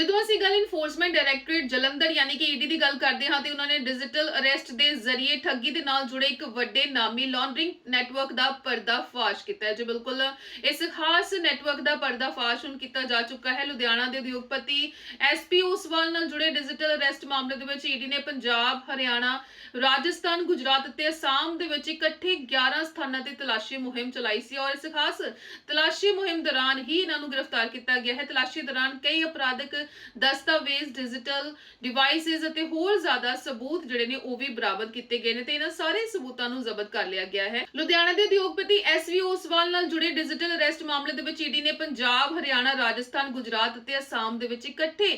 ਜਦੋਂ ਅਸੀਂ ਗੱਲ ਇਨਫੋਰਸਮੈਂਟ ਡਾਇਰੈਕਟੋਰੇਟ ਜਲੰਧਰ ਯਾਨੀ ਕਿ ਈਡੀ ਦੀ ਗੱਲ ਕਰਦੇ ਹਾਂ, ਤੇ ਉਹਨਾਂ ਨੇ ਡਿਜੀਟਲ ਅਰੈਸਟ ਦੇ ਜ਼ਰੀਏ ਠੱਗੀ ਦੇ ਨਾਲ ਜੁੜੇ ਇੱਕ ਵੱਡੇ ਨਾਮੀ ਲੌਂਡਰਿੰਗ ਨੈਟਵਰਕ ਦਾ ਪਰਦਾਫਾਸ਼ ਕੀਤਾ ਹੈ। ਜੋ ਬਿਲਕੁਲ, ਇਸ ਖਾਸ ਨੈਟਵਰਕ ਦਾ ਪਰਦਾਫਾਸ਼ ਹੁਣ ਕੀਤਾ ਜਾ ਚੁੱਕਾ ਹੈ। ਲੁਧਿਆਣਾ ਦੇ ਉਦਯੋਗਪਤੀ ਐਸਪੀ ਉਸਵਾਲ ਨਾਲ ਜੁੜੇ ਡਿਜੀਟਲ ਅਰੈਸਟ ਮਾਮਲੇ ਦੇ ਵਿੱਚ ਈਡੀ ਨੇ ਪੰਜਾਬ, ਹਰਿਆਣਾ, ਰਾਜਸਥਾਨ, ਗੁਜਰਾਤ ਅਤੇ ਅਸਾਮ ਦੇ ਵਿੱਚ ਇਕੱਠੇ 11 ਸਥਾਨਾਂ ਤੇ ਤਲਾਸ਼ੀ ਮੁਹਿੰਮ ਚਲਾਈ ਸੀ ਔਰ ਇਸ ਖਾਸ ਤਲਾਸ਼ੀ ਮੁਹਿੰਮ ਦੌਰਾਨ ਹੀ ਇਹਨਾਂ ਨੂੰ ਗ੍ਰਿਫਤਾਰ ਕੀਤਾ ਗਿਆ ਹੈ। ਤਲਾਸ਼ੀ ਦੌਰਾਨ ਕਈ ਅਪਰਾਧਿਕ ਦਸਤਾਵੇਜ਼ ਡਿਜੀਟਲ ਡਿਵਾਈਸਸ ਅਤੇ ਹੋਰ ਜ਼ਿਆਦਾ ਸਬੂਤ ਜਿਹੜੇ ਨੇ ਉਹ ਵੀ ਬਰਾਮਦ ਕੀਤੇ ਗਏ ਨੇ ਤੇ ਇਹਨਾਂ ਸਾਰੇ ਸਬੂਤਾਂ ਨੂੰ ਜ਼ਬਤ ਕਰ ਲਿਆ ਗਿਆ ਹੈ। ਲੁਧਿਆਣਾ ਦੇ ਉਦਯੋਗਪਤੀ ਐਸਵੀ ਓਸਵਾਲ ਨਾਲ ਜੁੜੇ ਡਿਜੀਟਲ ਅਰੈਸਟ ਮਾਮਲੇ ਦੇ ਵਿੱਚ ਈਡੀ ਨੇ ਪੰਜਾਬ, ਹਰਿਆਣਾ, ਰਾਜਸਥਾਨ, ਗੁਜਰਾਤ ਅਤੇ ਅਸਾਮ ਦੇ ਵਿੱਚ ਇਕੱਠੇ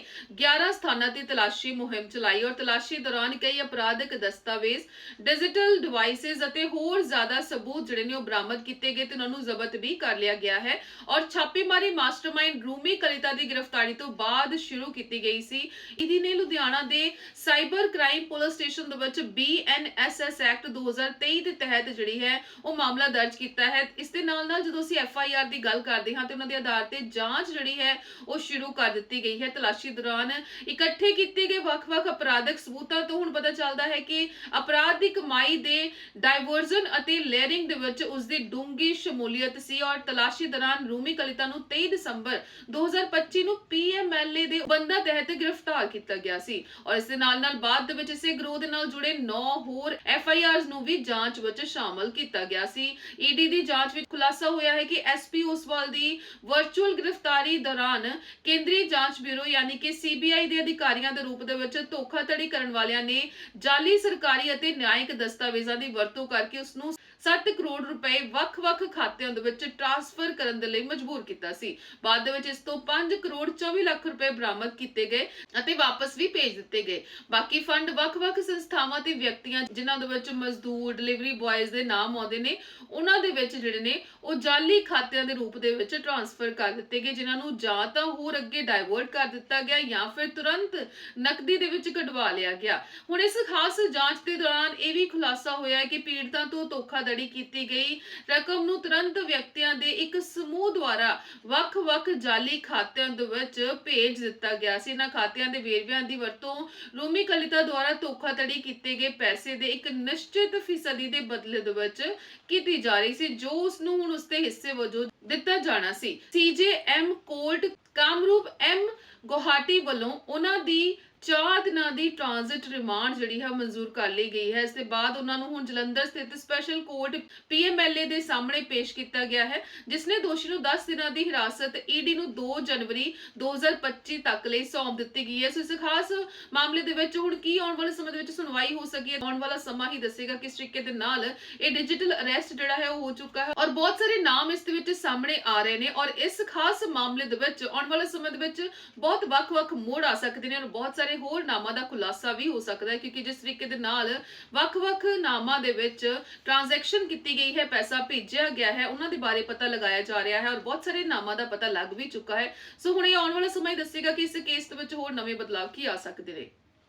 11 ਸਥਾਨਾਂ ਤੇ ਤਲਾਸ਼ੀ ਮੁਹਿੰਮ ਚਲਾਈ ਔਰ ਤਲਾਸ਼ੀ ਦੌਰਾਨ ਕਈ ਅਪਰਾਧਿਕ ਦਸਤਾਵੇਜ਼ ਡਿਜੀਟਲ ਡਿਵਾਈਸਸ ਅਤੇ ਹੋਰ ਜ਼ਿਆਦਾ ਸਬੂਤ ਜਿਹੜੇ ਨੇ ਉਹ ਬਰਾਮਦ ਕੀਤੇ ਗਏ ਤੇ ਉਹਨਾਂ ਨੂੰ ਜ਼ਬਤ ਵੀ ਕਰ ਲਿਆ ਗਿਆ ਹੈ। ਔਰ ਛਾਪੇਮਾਰੀ ਮਾਸਟਰਮਾਈਂਡ ਰੂਮੀ ਕਲਿਤਾ ਦੀ ਗ੍ਰਿਫਤਾਰੀ ਤੋਂ ਬਾਅਦ ਸ਼ੁਰੂ ਕੀਤੀ ਗਈ ਸੀ। ਈਡੀ ਨੇ ਲੁਧਿਆਣਾ ਦੇ ਸਾਈਬਰ ਕ੍ਰਾਈਮ ਪੁਲਿਸ ਸਟੇਸ਼ਨ ਦੇ ਵਿੱਚ ਬੀਐਨਐਸਐਸ ਐਕਟ 2023 ਦੇ ਤਹਿਤ ਜਿਹੜੀ ਹੈ, ਉਹ ਮਾਮਲਾ ਦਰਜ ਕੀਤਾ ਹੈ। ਇਸ ਦੇ ਨਾਲ ਨਾਲ ਜਦੋਂ ਅਸੀਂ ਐਫਆਈਆਰ ਦੀ ਗੱਲ ਕਰਦੇ ਹਾਂ, ਤੇ ਉਹਨਾਂ ਦੇ ਆਧਾਰ ਤੇ ਜਾਂਚ ਜਿਹੜੀ ਹੈ, ਉਹ ਸ਼ੁਰੂ ਕਰ ਦਿੱਤੀ ਗਈ ਹੈ। ਤਲਾਸ਼ੀ ਦੌਰਾਨ ਇਕੱਠੇ ਕੀਤੇ ਗਏ ਵੱਖ-ਵੱਖ ਅਪਰਾਧਿਕ ਸਬੂਤਾਂ ਤੋਂ ਹੁਣ ਪਤਾ ਚੱਲਦਾ ਹੈ ਕਿ ਅਪਰਾਧ ਦੀ ਕਮਾਈ ਦੇ ਡਾਈਵਰਜਨ ਅਤੇ ਲੇਅਰਿੰਗ ਦੇ ਵਿੱਚ ਉਸ ਦੀ ਡੂੰਗੀ ਸ਼ਮੂਲੀਅਤ ਸੀ ਔਰ ਤਲਾਸ਼ੀ ਦੌਰਾਨ ਰੂਮੀ ਕਲਿਤਾ ਨੂੰ 23 ਦਸੰਬਰ 2025 ਨੂੰ ਪੀਐਮਐਲਏ ਦੇ ਬੰਦਾ ਤਹਿਤ ਗ੍ਰਿਫਤਾਰ ਕੀਤਾ ਗਿਆ ਸੀ ਔਰ ਇਸ ਦੇ ਨਾਲ ਨਾਲ ਬਾਅਦ ਦੇ ਵਿੱਚ ਇਸੇ ਗਰੋਹ ਦੇ ਨਾਲ ਜੁੜੇ 9 ਹੋਰ ਐਫਆਈਆਰਸ ਨੂੰ ਵੀ ਜਾਂਚ ਵਿੱਚ ਸ਼ਾਮਲ ਕੀਤਾ ਗਿਆ ਸੀ। ਈਡੀ ਦੀ ਜਾਂਚ ਵਿੱਚ ਖੁਲਾਸਾ ਹੋਇਆ ਹੈ ਕਿ ਐਸਪੀ ਉਸਵਾਲ ਦੀ ਵਰਚੁਅਲ ਗ੍ਰਿਫਤਾਰੀ ਦੌਰਾਨ ਕੇਂਦਰੀ ਜਾਂਚ ਬਿਊਰੋ ਯਾਨੀ ਕਿ ਸੀਬੀਆਈ ਦੇ ਅਧਿਕਾਰੀਆਂ ਦੇ ਰੂਪ ਦੇ ਵਿੱਚ ਧੋਖਾਧੜੀ ਕਰਨ ਵਾਲਿਆਂ ਨੇ ਜਾਲੀ ਸਰਕਾਰੀ ਅਤੇ ਨਿਆਇਕ ਦਸਤਾਵੇਜ਼ਾਂ ਦੀ ਵਰਤੋਂ ਕਰਕੇ ਉਸ ਨੂੰ 7 ਕਰੋੜ ਰੁਪਏ ਵੱਖ-ਵੱਖ ਖਾਤਿਆਂ ਦੇ ਵਿੱਚ ਟ੍ਰਾਂਸਫਰ ਕਰਨ ਦੇ ਲਈ ਮਜਬੂਰ ਕੀਤਾ ਸੀ। ਬਾਅਦ ਦੇ ਵਿੱਚ ਇਸ ਤੋਂ 5 ਕਰੋੜ 24 ਲੱਖ ਰੁਪਏ ਬਰਾਮਦ ਕੀਤੇ ਗਏ ਅਤੇ ਵਾਪਸ ਵੀ ਭੇਜ ਦਿੱਤੇ ਗਏ। ਬਾਕੀ ਫੰਡ ਵੱਖ-ਵੱਖ ਸੰਸਥਾਵਾਂ ਤੇ ਵਿਅਕਤੀਆਂ ਜਿਨ੍ਹਾਂ ਦੇ ਵਿੱਚ ਮਜ਼ਦੂਰ ਡਿਲੀਵਰੀ ਬॉयਜ਼ ਦੇ ਨਾਮ ਆਉਂਦੇ ਨੇ, ਉਹਨਾਂ ਦੇ ਵਿੱਚ ਜਿਹੜੇ ਨੇ, ਉਹ ਜਾਲੀ ਖਾਤਿਆਂ ਦੇ ਰੂਪ ਦੇ ਵਿੱਚ ਟ੍ਰਾਂਸਫਰ ਕਰ ਦਿੱਤੇ ਗਏ, ਜਿਨ੍ਹਾਂ ਨੂੰ ਜਾਂ ਤਾਂ ਹੋਰ ਅੱਗੇ ਡਾਇਵਰਟ ਕਰ ਦਿੱਤਾ ਗਿਆ ਜਾਂ ਫਿਰ ਤੁਰੰਤ ਨਕਦੀ ਦੇ ਵਿੱਚ ਕਢਵਾ ਲਿਆ ਗਿਆ। ਹੁਣ ਇਸ ਖਾਸ ਜਾਂਚ ਦੇ ਦੌਰਾਨ ਇਹ ਵੀ ਖੁਲਾਸਾ ਹੋਇਆ ਕਿ ਪੀੜਤਾਂ ਤੋਂ ਧੋਖਾਧੜੀ ਕੀਤੀ ਗਈ। ਰਕਮ ਨੂੰ ਤੁਰੰਤ ਵਿਅਕਤੀਆਂ ਦੇ ਇੱਕ ਸਮੂਹ ਦੁਆਰਾ ਵੱਖ-ਵੱਖ ਜਾਲੀ ਖਾਤਿਆਂ ਦੇ ਵਿੱਚ ਭੇਜ ਦਿੱਤਾ ਗਿਆ ਸੀ। ਇਹਨਾਂ ਖਾਤਿਆਂ ਦੇ ਵੇਰਵਿਆਂ ਦੀ ਵਰਤੋਂ ਰੂਮੀ ਕਲਿਤਾ ਦੁਆਰਾ ਧੋਖਾਧੜੀ ਕੀਤੇ ਗਏ ਪੈਸੇ ਦੇ ਇੱਕ ਨਿਸ਼ਚਿਤ ਫੀਸਦੀ ਦੇ ਬਦਲੇ ਦੇ ਵਿੱਚ ਕੀਤੀ ਜਾ ਰਹੀ ਸੀ, ਜੋ ਉਸ ਨੂੰ ਹੁਣ ਉਸ ਦੇ ਹਿੱਸੇ ਵਜੋਂ ਦਿੱਤਾ ਜਾਣਾ ਸੀ। CJM court Kamrup M Guwahati ਵੱਲੋਂ ਉਹਨਾਂ ਦੀ ਚਾਰ ਦਿਨਾਂ ਦੀ ਟ੍ਰਾਂਜ਼ਿਟ ਰਿਮਾਂਡ ਜਿਹੜੀ ਹੈ ਮਨਜ਼ੂਰ ਕਰ ਲਈ ਗਈ ਹੈ। ਇਸ ਦੇ ਬਾਅਦ ਉਹਨਾਂ ਨੂੰ ਹੁਣ ਜਲੰਧਰ ਸਥਿਤ ਸਪੈਸ਼ਲ ਕੋਰਟ ਪੀਐਮਐਲਏ ਦੇ ਸਾਹਮਣੇ ਪੇਸ਼ ਕੀਤਾ ਗਿਆ ਹੈ, ਜਿਸ ਨੇ ਦੋਸ਼ੀ ਨੂੰ 10 ਦਿਨਾਂ ਦੀ ਹਿਰਾਸਤ ਈਡੀ ਨੂੰ 2 ਜਨਵਰੀ 2025 ਤੱਕ ਲਈ ਸੌਂਪ ਦਿੱਤੀ ਗਈ ਹੈ। ਸੋ ਇਸ ਖਾਸ ਮਾਮਲੇ ਦੇ ਵਿੱਚ ਹੁਣ ਕੀ ਆਉਣ ਵਾਲੇ ਸਮੇਂ ਦੇ ਵਿੱਚ ਸੁਣਵਾਈ ਹੋ ਸਕੀ ਹੈ, ਆਉਣ ਵਾਲਾ ਸਮਾਂ ਹੀ ਦੱਸੇਗਾ ਕਿਸ ਤਰੀਕੇ ਦੇ ਨਾਲ ਇਹ ਡਿਜੀਟਲ ਅਰੈਸਟ ਜਿਹੜਾ ਹੈ ਉਹ ਹੋ ਚੁੱਕਾ ਹੈ। ਔਰ ਬਹੁਤ ਸਾਰੇ ਨਾਮ ਇਸ ਦੇ ਵਿੱਚ ਸਾਹਮਣੇ ਆ ਰਹੇ ਨੇ ਔਰ ਇਸ ਖਾਸ ਮਾਮਲੇ ਦੇ ਵਿੱਚ ਆਉਣ ਵਾਲੇ ਸਮੇਂ ਦੇ ਵਿੱਚ ਬਹੁਤ ਵੱਖ-ਵੱਖ ਮੋੜ ਆ ਸਕਦੇ ਨੇ ਔਰ ਬਹੁਤ ਸਾਰੇ ਹੋਰ ਨਾਮਾਂ ਦਾ ਖੁਲਾਸਾ ਵੀ ਹੋ ਸਕਦਾ ਹੈ, ਕਿਉਂਕਿ ਜਿਸ ਤਰੀਕੇ ਦੇ ਨਾਲ ਵੱਖ-ਵੱਖ ਨਾਮਾਂ ਦੇ ਵਿੱਚ ਟ੍ਰਾਂਜੈਕਸ਼ਨ ਕੀਤੀ ਗਈ ਹੈ, ਪੈਸਾ ਭੇਜਿਆ ਗਿਆ ਹੈ, ਉਹਨਾਂ ਦੇ ਬਾਰੇ ਪਤਾ ਲਗਾਇਆ ਜਾ ਰਿਹਾ ਹੈ ਔਰ ਬਹੁਤ ਸਾਰੇ ਨਾਮਾਂ ਦਾ ਪਤਾ ਲੱਗ ਵੀ ਚੁੱਕਾ ਹੈ। ਸੋ ਹੁਣ ਇਹ ਆਉਣ ਵਾਲਾ ਸਮਾਂ ਹੀ ਦੱਸੇਗਾ ਕਿ ਇਸ ਕੇਸ ਦੇ ਵਿੱਚ ਹੋਰ ਨਵੇਂ ਬਦਲਾਅ ਕੀ ਆ ਸਕਦੇ ਨੇ।